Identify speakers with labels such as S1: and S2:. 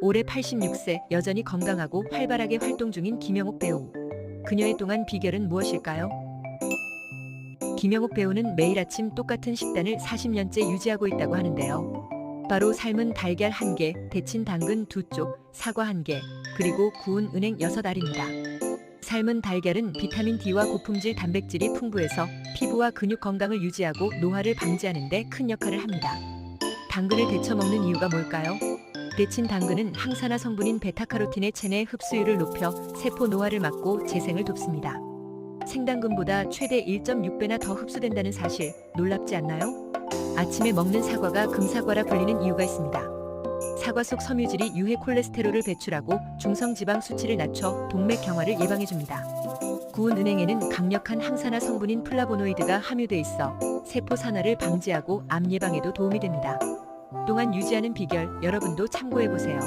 S1: 올해 86세 여전히 건강하고 활발하게 활동 중인 김영옥 배우. 그녀의 동안 비결은 무엇일까요? 김영옥 배우는 매일 아침 똑같은 식단을 40년째 유지하고 있다고 하는데요. 바로 삶은 달걀 1개, 데친 당근 2쪽, 사과 1개, 그리고 구운 은행 6알입니다. 삶은 달걀은 비타민 D와 고품질 단백질이 풍부해서 피부와 근육 건강을 유지하고 노화를 방지하는 데 큰 역할을 합니다. 당근을 데쳐 먹는 이유가 뭘까요? 데친 당근은 항산화 성분인 베타카로틴의 체내 흡수율을 높여 세포 노화를 막고 재생을 돕습니다. 생당근보다 최대 1.6배나 더 흡수된다는 사실 놀랍지 않나요? 아침에 먹는 사과가 금사과라 불리는 이유가 있습니다. 사과 속 섬유질이 유해 콜레스테롤을 배출하고 중성 지방 수치를 낮춰 동맥 경화를 예방해줍니다. 구운 은행에는 강력한 항산화 성분인 플라보노이드가 함유돼 있어 세포 산화를 방지하고 암 예방에도 도움이 됩니다. 동안 유지하는 비결 여러분도 참고해 보세요.